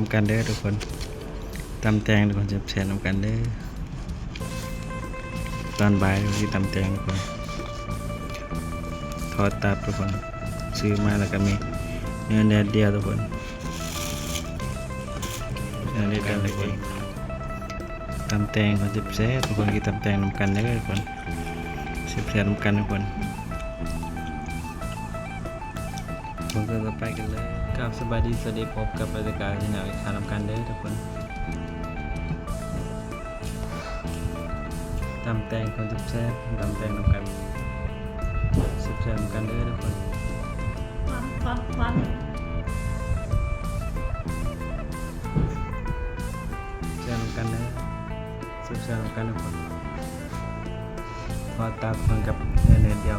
นำกันเด้อทุกคนตำแตงทุกคนจะแชร์นำกันเด้อตอนบ่ายเราที่ตำแตงทุกคนทอดตับทุกคนซื้อมาแล้วก็มีเนื้อแดดเดียวทุกคนเนื้อแดดเดียวทุกคนตำแตงคนจะแซ่บทุกคนกินตำแตงนำกันเด้อทุกคนแซ่บๆนำกันทุกคน ผมก็จะไปกันเลยกับสบายดีสวัสดีพบกับบรรยากาศที่หนาวอีกครั้งนำกันเด้อทุกคนตำแตงคนจุบแซ่บตำแตงนำกันสุบแซ่บนำกันเด้อทุกคนความความความแซ่บนำกันเด้อสุบแซ่บนำกันทุกคนพอตาคนกับเนเนื้อเดียว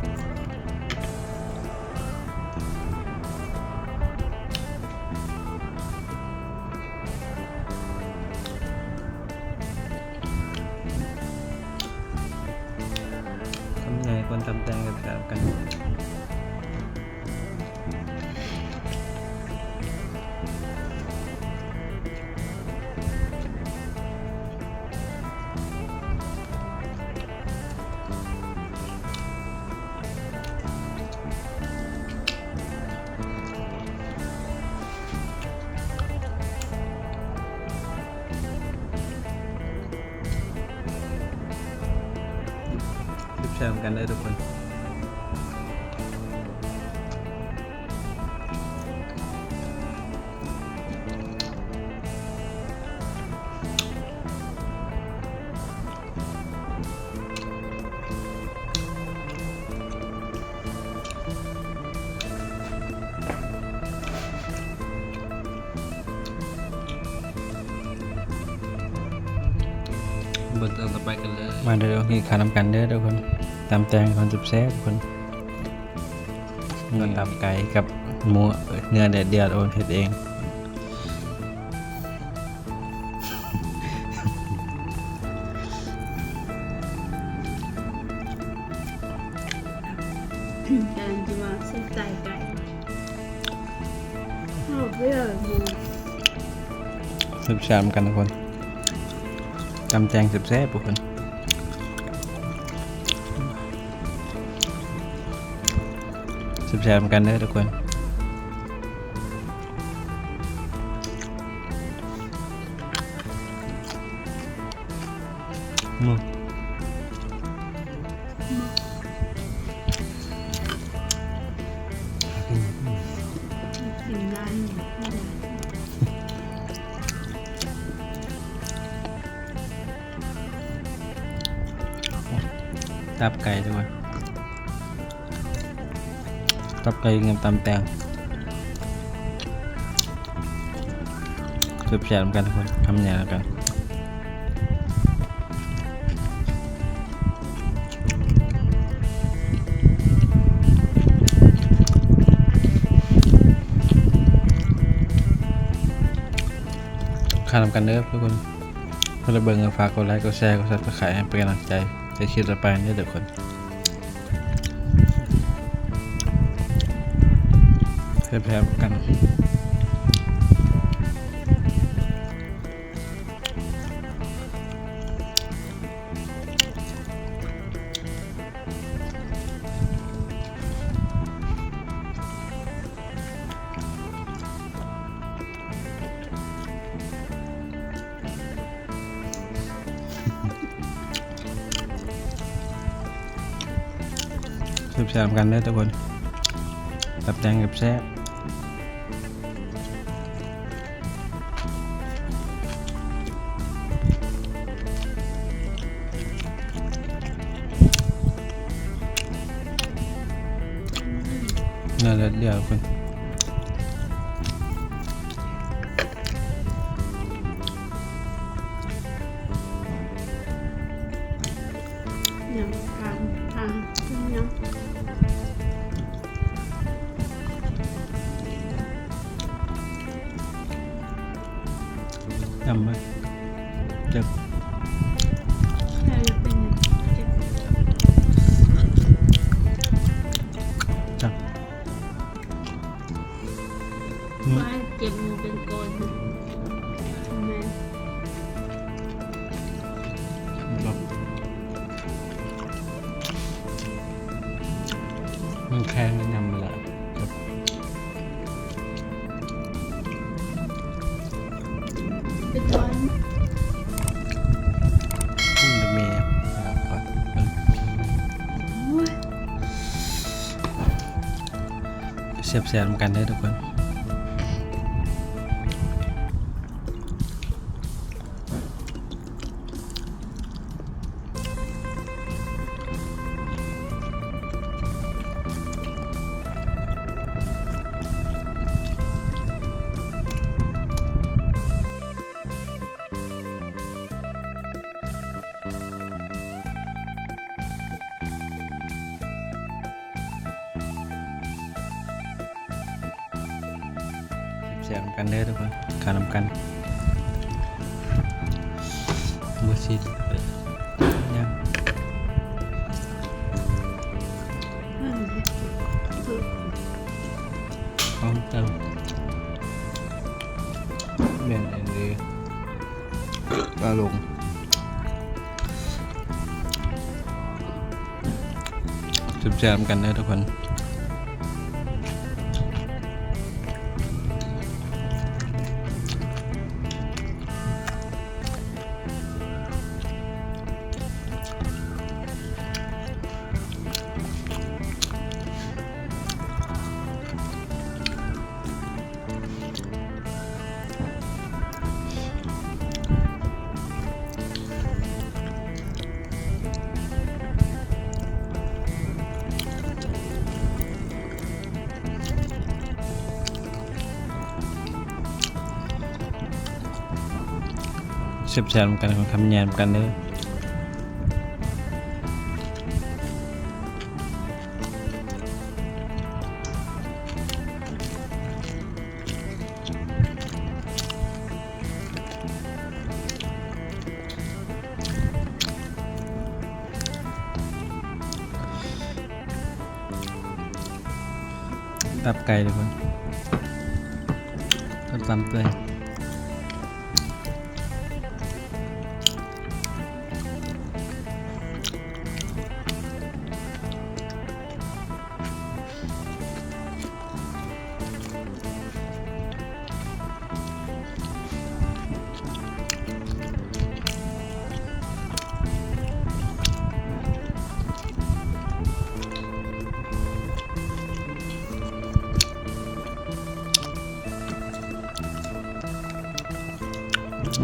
ำไเสริมกันเลยทุกคน จิบแซ่บกันได้ทุกคนบทต่อไปกันเลยมาเด้อกินข้าวนำกันเด้อทุกคนตำแตงคนจิบแซ่บทุกคนนี่ตำไก่กับหมูเอ้ยเนื้อเด็ดเดียวโอนเฮ็ดเองการจะมาเส้นใจไก่เอาเพื่อหมูสิบชามกันทุกคน จำแจงสิบแซ่บทุ ตับไก่ทุกคนตับไก่เงินตำแตงสิบชามกันทุกคนทำอย่างกันข้าทำกันเด้อทุกคนเพื่อเบิ่งฝากกดไลค์กดแชร์กดซับสไครต์ให้เป็นกำลังใจ จะคลิปต่อไปนี่ยเดี๋ยวคนแพ้ๆกัน สืบสามกันได้อทุกคนตับแดงกับแซ่บนั่นแหละเดียวทุกคนำไหมเจ็บใช่เป็นยังเจ็บจับอืมว่าเจ็บมือเป็นโกนนะทำไมหลบมันแค่นั้นยำ แสบๆเหมือนกันได้ทุกคน สียงกันเด้อทุกคนขานำกันมือชิดยังพร้อมเติมเบนเองดีก็ลงจุบแจมกันเด้อทุกคน เสียบแซมกันของคำแยมกันเด้อตับไก่ทุกคนตับตำเปื่อย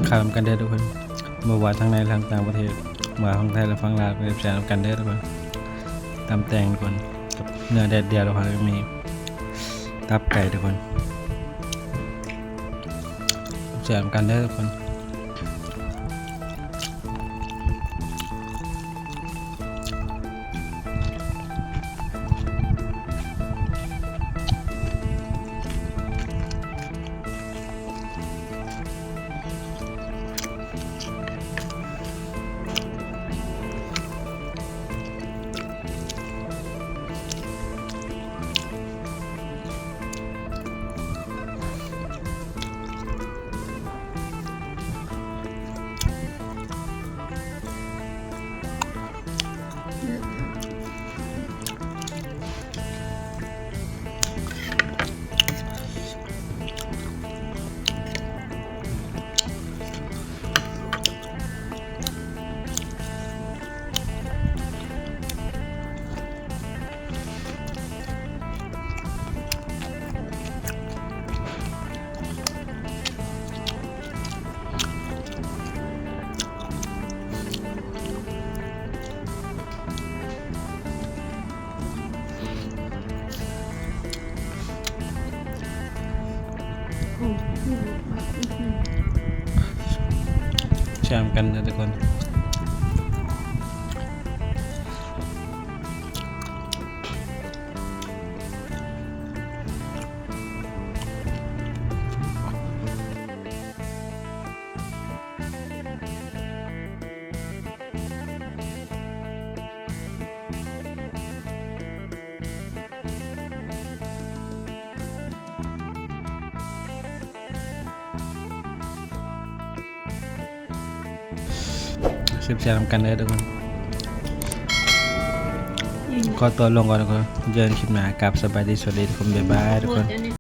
ข่าวกันเด้อทุกคนเมื่อวานทั้งในทั้งต่างประเทศมาของไทยและฟังลาวก็แชร์กันเด้อทุกคนตำแตงทุกคนกับเนื้อแดดเดียวแล้วก็มีตับไก่ทุกคนแชร์กันเด้อทุกคน โแชร์ สืบแชร์กันเลยทุกคนขอตัวลงก่อนทุกคนเจอกันคลิปหน้ากับสบายดีสวัสดีทุกคนบ๊ายบายทุกคน